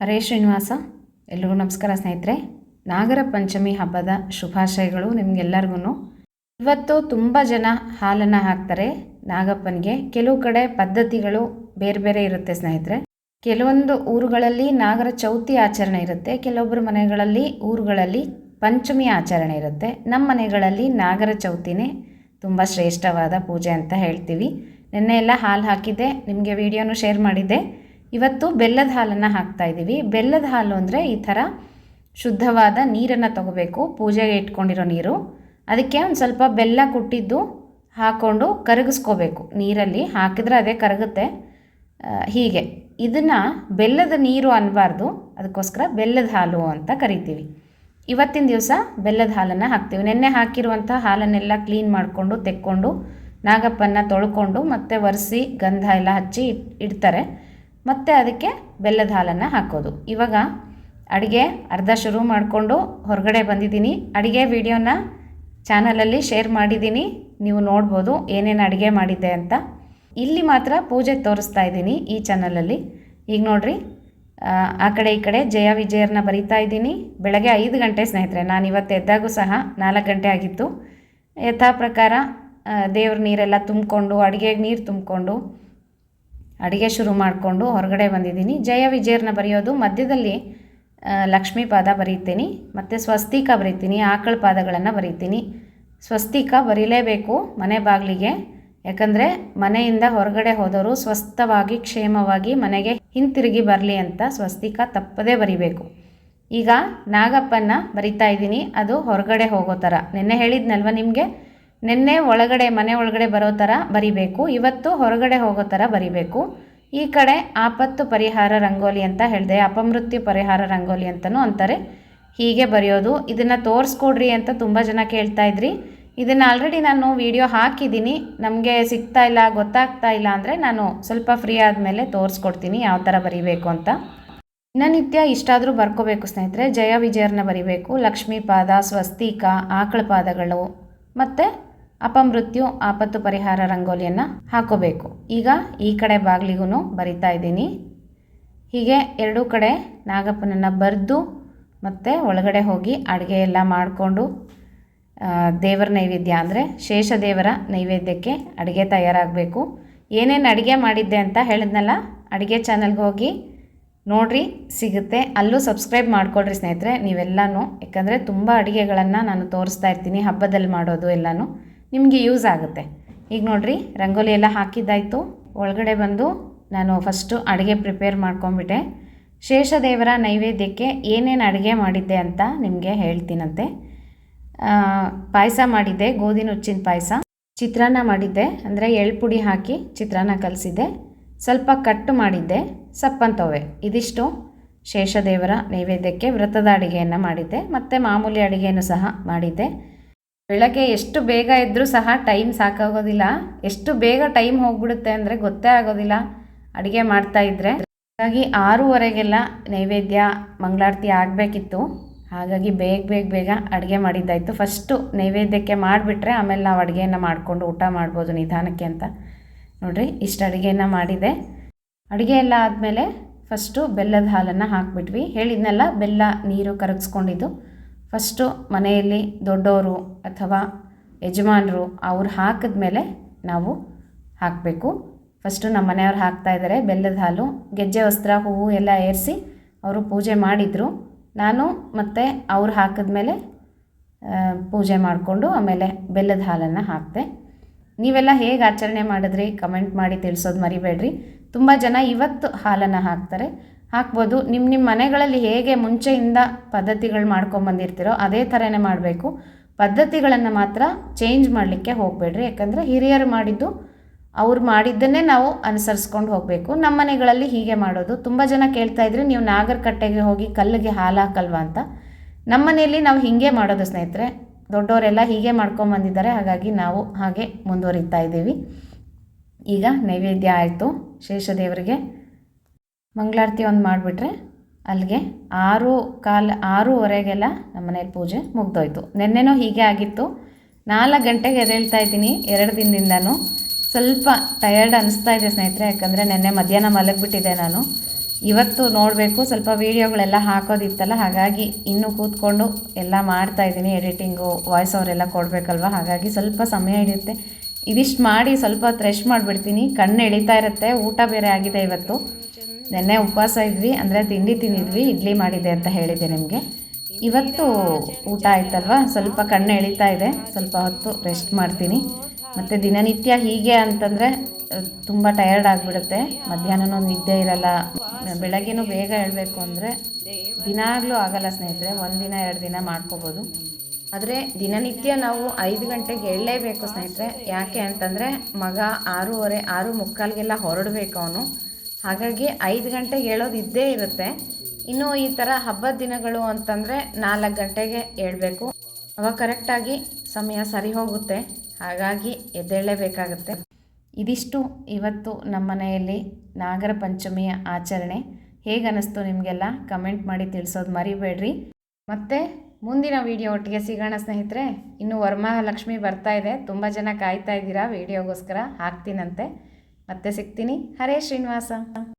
ಹರೇ ಶ್ರೀನಿವಾಸ, ಎಲ್ರಿಗೂ ನಮಸ್ಕಾರ ಸ್ನೇಹಿತರೆ. ನಾಗರ ಪಂಚಮಿ ಹಬ್ಬದ ಶುಭಾಶಯಗಳು ನಿಮಗೆಲ್ಲರಿಗೂ ಇವತ್ತು ತುಂಬ ಜನ ಹಾಲನ್ನು ಹಾಕ್ತಾರೆ. ನಾಗಪ್ಪನಿಗೆ ಕೆಲವು ಕಡೆ ಪದ್ಧತಿಗಳು ಬೇರೆ ಬೇರೆ ಇರುತ್ತೆ ಸ್ನೇಹಿತರೆ. ಕೆಲವೊಂದು ಊರುಗಳಲ್ಲಿ ನಾಗರ ಚೌತಿ ಆಚರಣೆ ಇರುತ್ತೆ. ಕೆಲವೊಬ್ಬರು ಮನೆಗಳಲ್ಲಿ ಊರುಗಳಲ್ಲಿ ಪಂಚಮಿ ಆಚರಣೆ ಇರುತ್ತೆ. ನಮ್ಮ ಮನೆಗಳಲ್ಲಿ ನಾಗರ ಚೌತಿನೇ ತುಂಬ ಶ್ರೇಷ್ಠವಾದ ಪೂಜೆ ಅಂತ ಹೇಳ್ತೀವಿ. ನಿನ್ನೆ ಎಲ್ಲ ಹಾಲು ಹಾಕಿದ್ದೆ, ನಿಮಗೆ ವಿಡಿಯೋನು ಶೇರ್ ಮಾಡಿದ್ದೆ. ಇವತ್ತು ಬೆಲ್ಲದ ಹಾಲನ್ನು ಹಾಕ್ತಾ ಇದ್ದೀವಿ ಬೆಲ್ಲದ ಹಾಲು ಅಂದರೆ ಈ ಥರ ಶುದ್ಧವಾದ ನೀರನ್ನು ತಗೋಬೇಕು. ಪೂಜೆಗೆ ಇಟ್ಕೊಂಡಿರೋ ನೀರು. ಅದಕ್ಕೆ ಒಂದು ಸ್ವಲ್ಪ ಬೆಲ್ಲ ಕುಟ್ಟಿದ್ದು ಹಾಕ್ಕೊಂಡು ಕರಗಿಸ್ಕೋಬೇಕು. ನೀರಲ್ಲಿ ಹಾಕಿದ್ರೆ ಅದೇ ಕರಗುತ್ತೆ. ಹೀಗೆ. ಇದನ್ನು ಬೆಲ್ಲದ ನೀರು ಅನ್ನಬಾರ್ದು ಅದಕ್ಕೋಸ್ಕರ ಬೆಲ್ಲದ ಹಾಲು ಅಂತ ಕರಿತೀವಿ. ಇವತ್ತಿನ ದಿವಸ ಬೆಲ್ಲದ ಹಾಲನ್ನು ಹಾಕ್ತೀವಿ. ನೆನ್ನೆ ಹಾಕಿರುವಂಥ ಹಾಲನ್ನೆಲ್ಲ ಕ್ಲೀನ್ ಮಾಡಿಕೊಂಡು, ತೆಕ್ಕೊಂಡು ನಾಗಪ್ಪನ ತೊಳ್ಕೊಂಡು ಮತ್ತೆ ಒರೆಸಿ ಗಂಧ ಎಲ್ಲ ಹಚ್ಚಿ ಇಡ್ತಾರೆ. ಮತ್ತು ಅದಕ್ಕೆ ಬೆಲ್ಲದ ಹಾಲನ್ನು ಹಾಕೋದು. ಇವಾಗ ಅಡುಗೆ ಅರ್ಧ ಶುರು ಮಾಡಿಕೊಂಡು ಹೊರಗಡೆ ಬಂದಿದ್ದೀನಿ. ಅಡುಗೆ ವಿಡಿಯೋನ ಚಾನಲಲ್ಲಿ ಶೇರ್ ಮಾಡಿದ್ದೀನಿ. ನೀವು ನೋಡ್ಬೋದು ಏನೇನು ಅಡುಗೆ ಮಾಡಿದ್ದೆ ಅಂತ. ಇಲ್ಲಿ ಮಾತ್ರ ಪೂಜೆ ತೋರಿಸ್ತಾ ಇದ್ದೀನಿ ಈ ಚಾನಲಲ್ಲಿ. ಈಗ ನೋಡಿರಿ ಆ, ಕಡೆ ಈ ಕಡೆ ಜಯ ವಿಜಯರನ್ನ ಬರಿತಾ ಇದ್ದೀನಿ. ಬೆಳಗ್ಗೆ ಐದು ಗಂಟೆ ಸ್ನೇಹಿತರೆ ನಾನು ಇವತ್ತು ಎದ್ದಾಗೂ ಸಹ ನಾಲ್ಕು ಗಂಟೆ ಆಗಿತ್ತು. ಯಥಾ ಪ್ರಕಾರ ದೇವ್ರ ನೀರೆಲ್ಲ ತುಂಬಿಕೊಂಡು ಅಡುಗೆಗೆ ನೀರು ತುಂಬಿಕೊಂಡು ಅಡುಗೆ ಶುರು ಮಾಡಿಕೊಂಡು ಹೊರಗಡೆ ಬಂದಿದ್ದೀನಿ. ಜಯ ವಿಜಯರನ್ನ ಬರೆಯೋದು, ಮಧ್ಯದಲ್ಲಿ ಲಕ್ಷ್ಮಿ ಪಾದ ಬರೀತೀನಿ, ಮತ್ತು ಸ್ವಸ್ತಿಕ ಬರೀತೀನಿ, ಆಕಳ ಪಾದಗಳನ್ನು ಬರೀತೀನಿ. ಸ್ವಸ್ತಿಕ ಬರೀಲೇಬೇಕು ಮನೆ ಬಾಗಿಲಿಗೆ, ಯಾಕಂದರೆ ಮನೆಯಿಂದ ಹೊರಗಡೆ ಹೋದವರು ಸ್ವಸ್ಥವಾಗಿ, ಕ್ಷೇಮವಾಗಿ ಮನೆಗೆ ಹಿಂತಿರುಗಿ ಬರಲಿ ಅಂತ ಸ್ವಸ್ತಿಕ ತಪ್ಪದೇ ಬರಿಬೇಕು. ಈಗ ನಾಗಪ್ಪನ ಬರಿತಾ ಇದ್ದೀನಿ. ಅದು ಹೊರಗಡೆ ಹೋಗೋ ಥರ. ನಿನ್ನೆ ಹೇಳಿದ್ನಲ್ವ ನಿಮಗೆ? ನಿನ್ನೆ ಒಳಗಡೆ, ಮನೆ ಒಳಗಡೆ ಬರೋ ಥರ ಬರಿಬೇಕು. ಇವತ್ತು ಹೊರಗಡೆ ಹೋಗೋ ಥರ ಬರಿಬೇಕು. ಈ ಕಡೆ ಆಪತ್ತು ಪರಿಹಾರ ರಂಗೋಲಿ ಅಂತ ಹೇಳಿದೆ. ಅಪಮೃತ್ಯು ಪರಿಹಾರ ರಂಗೋಲಿ ಅಂತಲೂ ಅಂತಾರೆ. ಹೀಗೆ ಬರೆಯೋದು. ಇದನ್ನು ತೋರಿಸ್ಕೊಡ್ರಿ ಅಂತ ತುಂಬ ಜನ ಕೇಳ್ತಾ ಇದ್ರಿ. ಇದನ್ನು ಆಲ್ರೆಡಿ ನಾನು ವಿಡಿಯೋ ಹಾಕಿದ್ದೀನಿ. ನಮಗೆ ಸಿಗ್ತಾ ಇಲ್ಲ, ಗೊತ್ತಾಗ್ತಾ ಇಲ್ಲ ಅಂದರೆ ನಾನು ಸ್ವಲ್ಪ ಫ್ರೀ ಆದಮೇಲೆ ತೋರಿಸ್ಕೊಡ್ತೀನಿ ಯಾವ ಥರ ಬರಿಬೇಕು ಅಂತ. ದಿನನಿತ್ಯ ಇಷ್ಟಾದರೂ ಬರ್ಕೋಬೇಕು ಸ್ನೇಹಿತರೆ. ಜಯ ವಿಜಯರನ್ನ ಬರಿಬೇಕು. ಲಕ್ಷ್ಮೀ ಪಾದ, ಸ್ವಸ್ತಿಕ, ಆಕಳ ಪಾದಗಳು. ಮತ್ತು ಅಪಮೃತ್ಯು ಆಪತ್ತು ಪರಿಹಾರ ರಂಗೋಲಿಯನ್ನು ಹಾಕೋಬೇಕು. ಈಗ ಈ ಕಡೆ ಬಾಗಿಲಿಗೂ ಬರಿತಾ ಇದ್ದೀನಿ. ಹೀಗೆ ಎರಡೂ ಕಡೆ ನಾಗಪ್ಪನನ್ನು ಬರೆದು ಮತ್ತು ಒಳಗಡೆ ಹೋಗಿ ಅಡುಗೆ ಎಲ್ಲ ಮಾಡಿಕೊಂಡು ದೇವರ ನೈವೇದ್ಯ ಅಂದರೆ ಶೇಷದೇವರ ನೈವೇದ್ಯಕ್ಕೆ ಅಡುಗೆ ತಯಾರಾಗಬೇಕು. ಏನೇನು ಅಡುಗೆ ಮಾಡಿದ್ದೆ ಅಂತ ಹೇಳಿದ್ನಲ್ಲ, ಅಡುಗೆ ಚಾನಲ್ಗೆ ಹೋಗಿ ನೋಡ್ರಿ, ಸಿಗುತ್ತೆ. ಅಲ್ಲೂ ಸಬ್ಸ್ಕ್ರೈಬ್ ಮಾಡ್ಕೊಳ್ರಿ ಸ್ನೇಹಿತರೆ. ನೀವೆಲ್ಲನೂ, ಯಾಕಂದರೆ ತುಂಬ ಅಡುಗೆಗಳನ್ನು ನಾನು ತೋರಿಸ್ತಾ ಇರ್ತೀನಿ, ಹಬ್ಬದಲ್ಲಿ ಮಾಡೋದು ಎಲ್ಲನೂ. ನಿಮಗೆ ಯೂಸ್ ಆಗುತ್ತೆ. ಈಗ ನೋಡಿರಿ, ರಂಗೋಲಿ ಎಲ್ಲ ಹಾಕಿದ್ದಾಯಿತು. ಒಳಗಡೆ ಬಂದು ನಾನು ಫಸ್ಟು ಅಡುಗೆ ಪ್ರಿಪೇರ್ ಮಾಡ್ಕೊಂಬಿಟ್ಟೆ ಶೇಷದೇವರ ನೈವೇದ್ಯಕ್ಕೆ ಏನೇನು ಅಡುಗೆ ಮಾಡಿದ್ದೆ ಅಂತ ನಿಮಗೆ ಹೇಳ್ತೀನಂತೆ. ಪಾಯಸ ಮಾಡಿದ್ದೆ ಗೋಧಿ ನುಚ್ಚಿನ ಪಾಯಸ. ಚಿತ್ರಾನ್ನ ಮಾಡಿದ್ದೆ, ಅಂದರೆ ಎಳ್ಳು ಪುಡಿ ಹಾಕಿ ಚಿತ್ರಾನ್ನ ಕಲಿಸಿದ್ದೆ. ಸ್ವಲ್ಪ ಕಟ್ಟು ಮಾಡಿದ್ದೆ, ಸಪ್ಪಂತವೆ. ಇದಿಷ್ಟು ಶೇಷದೇವರ ನೈವೇದ್ಯಕ್ಕೆ ವ್ರತದ ಅಡುಗೆಯನ್ನು ಮಾಡಿದ್ದೆ. ಮತ್ತು ಮಾಮೂಲಿ ಅಡುಗೆಯನ್ನು ಸಹ ಮಾಡಿದ್ದೆ. ಬೆಳಗ್ಗೆ ಎಷ್ಟು ಬೇಗ ಇದ್ದರೂ ಸಹ ಟೈಮ್ ಸಾಕಾಗೋದಿಲ್ಲ. ಎಷ್ಟು ಬೇಗ ಟೈಮ್ ಹೋಗ್ಬಿಡುತ್ತೆ ಅಂದರೆ ಗೊತ್ತೇ ಆಗೋದಿಲ್ಲ. ಅಡುಗೆ ಮಾಡ್ತಾ ಇದ್ದರೆ ಹಾಗಾಗಿ ಆರೂವರೆಗೆಲ್ಲ ನೈವೇದ್ಯ, ಮಂಗಳಾರತಿ ಆಗಬೇಕಿತ್ತು. ಹಾಗಾಗಿ ಬೇಗ ಬೇಗ ಬೇಗ ಅಡುಗೆ ಮಾಡಿದ್ದಾಯಿತು. ಫಸ್ಟು ನೈವೇದ್ಯಕ್ಕೆ ಮಾಡಿಬಿಟ್ರೆ ಆಮೇಲೆ ನಾವು ಅಡುಗೆಯನ್ನು ಮಾಡಿಕೊಂಡು ಊಟ ಮಾಡ್ಬೋದು ನಿಧಾನಕ್ಕೆ ಅಂತ. ನೋಡಿರಿ, ಇಷ್ಟು ಅಡುಗೆಯನ್ನು ಮಾಡಿದೆ. ಅಡುಗೆ ಎಲ್ಲ ಆದಮೇಲೆ ಫಸ್ಟು ಬೆಲ್ಲದ ಹಾಲನ್ನು ಹಾಕಿಬಿಟ್ವಿ. ಹೇಳಿದ್ನಲ್ಲ, ಬೆಲ್ಲ, ನೀರು ಕರಗಿಸ್ಕೊಂಡಿದ್ದು. ಫಸ್ಟು ಮನೆಯಲ್ಲಿ ದೊಡ್ಡವರು ಅಥವಾ ಯಜಮಾನರು ಅವ್ರು ಹಾಕಿದ ಮೇಲೆ ನಾವು ಹಾಕಬೇಕು. ಫಸ್ಟು ನಮ್ಮ ಮನೆಯವ್ರು ಹಾಕ್ತಾ ಇದ್ದಾರೆ ಬೆಲ್ಲದ ಹಾಲು, ಗೆಜ್ಜೆ, ವಸ್ತ್ರ, ಹೂವು ಎಲ್ಲ ಏರಿಸಿ ಅವರು ಪೂಜೆ ಮಾಡಿದರು. ನಾನು ಮತ್ತು ಅವ್ರು ಹಾಕಿದ ಮೇಲೆ ಪೂಜೆ ಮಾಡಿಕೊಂಡು ಆಮೇಲೆ ಬೆಲ್ಲದ ಹಾಲನ್ನು ಹಾಕಿದೆ. ನೀವೆಲ್ಲ ಹೇಗೆ ಆಚರಣೆ ಮಾಡಿದ್ರಿ? ಕಮೆಂಟ್ ಮಾಡಿ ತಿಳಿಸೋದು ಮರಿಬೇಡ್ರಿ. ತುಂಬ ಜನ ಇವತ್ತು ಹಾಲನ್ನು ಹಾಕ್ತಾರೆ. ಹಾಕ್ಬೋದು. ನಿಮ್ಮ ನಿಮ್ಮ ಮನೆಗಳಲ್ಲಿ ಹೇಗೆ ಮುಂಚೆಯಿಂದ ಪದ್ಧತಿಗಳು ಮಾಡ್ಕೊಂಬಂದಿರ್ತೀರೋ ಅದೇ ಥರನೇ ಮಾಡಬೇಕು. ಪದ್ಧತಿಗಳನ್ನು ಮಾತ್ರ ಚೇಂಜ್ ಮಾಡಲಿಕ್ಕೆ ಹೋಗಬೇಡ್ರಿ. ಯಾಕಂದರೆ ಹಿರಿಯರು ಮಾಡಿದ್ದು, ಅವ್ರು ಮಾಡಿದ್ದನ್ನೇ ನಾವು ಅನುಸರಿಸ್ಕೊಂಡು ಹೋಗಬೇಕು. ನಮ್ಮ ಮನೆಗಳಲ್ಲಿ ಹೀಗೆ ಮಾಡೋದು. ತುಂಬ ಜನ ಕೇಳ್ತಾ ಇದ್ರಿ, ನೀವು ನಾಗರಕಟ್ಟೆಗೆ ಹೋಗಿ ಕಲ್ಲಿಗೆ ಹಾಲು ಹಾಕಲ್ವಾ? ಅಂತ. ನಮ್ಮ ಮನೆಯಲ್ಲಿ ನಾವು ಹೀಗೆ ಮಾಡೋದು ಸ್ನೇಹಿತರೆ. ದೊಡ್ಡವರೆಲ್ಲ ಹೀಗೆ ಮಾಡ್ಕೊಂಬಂದಿದ್ದಾರೆ ಹಾಗಾಗಿ ನಾವು ಹಾಗೆ ಮುಂದುವರಿತಾ ಇದ್ದೀವಿ. ಈಗ ನೈವೇದ್ಯ ಆಯಿತು. ಶೇಷದೇವರಿಗೆ ಮಂಗಳಾರತಿ ಒಂದು ಮಾಡಿಬಿಟ್ರೆ ಅಲ್ಲಿಗೆ ಆರು ಕಾಲ, ಆರೂವರೆಗೆಲ್ಲ ನಮ್ಮ ಮನೇಲಿ ಪೂಜೆ ಮುಗ್ದೋಯ್ತು. ನಿನ್ನೆನೋ ಹೀಗೆ ಆಗಿತ್ತು. ನಾಲ್ಕು ಗಂಟೆಗೆ ಎದ್ದೇಳ್ತಾ ಇದ್ದೀನಿ ಎರಡು ದಿನದಿಂದನೂ. ಸ್ವಲ್ಪ ಟಯರ್ಡ್ ಅನಿಸ್ತಾ ಇದೆ ಸ್ನೇಹಿತರೆ, ಯಾಕಂದರೆ ನಿನ್ನೆ ಮಧ್ಯಾಹ್ನ ಮಲಗಿಬಿಟ್ಟಿದ್ದೆ ನಾನು. ಇವತ್ತು ನೋಡಬೇಕು, ಸ್ವಲ್ಪ ವೀಡಿಯೋಗಳೆಲ್ಲ ಹಾಕೋದಿತ್ತಲ್ಲ, ಹಾಗಾಗಿ ಇನ್ನೂ ಕೂತ್ಕೊಂಡು ಎಲ್ಲ ಮಾಡ್ತಾ ಇದ್ದೀನಿ, ಎಡಿಟಿಂಗು ವಾಯ್ಸ್ ಅವರೆಲ್ಲ ಕೊಡಬೇಕಲ್ವ? ಹಾಗಾಗಿ ಸ್ವಲ್ಪ ಸಮಯ ಹಿಡಿಯುತ್ತೆ. ಇದಿಷ್ಟು ಮಾಡಿ ಸ್ವಲ್ಪ ಹೊತ್ತು ರೆಸ್ಟ್ ಮಾಡಿಬಿಡ್ತೀನಿ. ಕಣ್ಣು ಎಳಿತಾ ಇರುತ್ತೆ, ಊಟ ಬೇರೆ ಆಗಿದೆ ಇವತ್ತು. ನೆನ್ನೆ ಉಪವಾಸ ಇದ್ವಿ, ಅಂದರೆ ತಿಂಡಿ ತಿಂದಿದ್ವಿ, ಇಡ್ಲಿ ಮಾಡಿದೆ ಅಂತ ಹೇಳಿದ್ದೆ ನಿಮಗೆ. ಇವತ್ತು ಊಟ ಆಯ್ತಲ್ವ? ಸ್ವಲ್ಪ ಕಣ್ಣು ಎಳಿತಾ ಇದೆ, ಸ್ವಲ್ಪ ಹೊತ್ತು ರೆಸ್ಟ್ ಮಾಡ್ತೀನಿ. ಮತ್ತು ದಿನನಿತ್ಯ ಹೀಗೆ ಅಂತಂದರೆ ತುಂಬ ಟಯರ್ಡ್ ಆಗಿಬಿಡುತ್ತೆ. ಮಧ್ಯಾಹ್ನನೂ ನಿದ್ದೆ ಇರಲ್ಲ. ಬೆಳಗ್ಗೆನೂ ಬೇಗ ಹೇಳಬೇಕು ಅಂದರೆ ದಿನಾಗಲೂ ಆಗಲ್ಲ ಸ್ನೇಹಿತರೆ ಒಂದಿನ ಎರಡು ದಿನ ಮಾಡ್ಕೋಬೋದು. ಆದರೆ ದಿನನಿತ್ಯ ನಾವು ಐದು ಗಂಟೆಗೆ ಏಳಲೇಬೇಕು ಸ್ನೇಹಿತರೆ. ಯಾಕೆ ಅಂತಂದರೆ ಮಗ ಆರೂವರೆ, ಆರು ಮುಕ್ಕಾಲಿಗೆಲ್ಲ ಹೊರಡಬೇಕು ಅವನು. ಹಾಗಾಗಿ ಐದು ಗಂಟೆಗೆ ಹೇಳೋದು ಇದ್ದೇ ಇರುತ್ತೆ. ಇನ್ನು ಈ ಥರ ಹಬ್ಬದ ದಿನಗಳು ಅಂತಂದರೆ ನಾಲ್ಕು ಗಂಟೆಗೆ ಹೇಳಬೇಕು. ಅವಾಗ ಕರೆಕ್ಟಾಗಿ ಸಮಯ ಸರಿ ಹೋಗುತ್ತೆ. ಹಾಗಾಗಿ ಎದ್ದೇಳಲೇಬೇಕಾಗುತ್ತೆ. ಇದಿಷ್ಟು ಇವತ್ತು ನಮ್ಮ ಮನೆಯಲ್ಲಿ ನಾಗರ ಪಂಚಮಿಯ ಆಚರಣೆ. ಹೇಗೆ ಅನ್ನಿಸ್ತು ನಿಮಗೆಲ್ಲ ಕಮೆಂಟ್ ಮಾಡಿ ತಿಳಿಸೋದು ಮರಿಬೇಡ್ರಿ. ಮತ್ತು ಮುಂದಿನ ವಿಡಿಯೋ ಒಟ್ಟಿಗೆ ಸಿಗೋಣ ಸ್ನೇಹಿತರೆ. ಇನ್ನು ವರ್ಮಹಾಲಕ್ಷ್ಮಿ ಬರ್ತಾ ಇದೆ. ತುಂಬ ಜನ ಕಾಯ್ತಾ ಇದ್ದೀರಾ? ವಿಡಿಯೋಗೋಸ್ಕರ ಹಾಕ್ತೀನಂತೆ. ಮತ್ತೆ ಸಿಗ್ತೀನಿ ಹರೇ ಶ್ರೀನಿವಾಸ